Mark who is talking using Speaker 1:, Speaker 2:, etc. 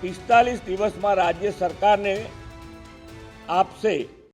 Speaker 1: પિસ્તાલીસ દિવસમાં રાજ્ય સરકારને આપશે.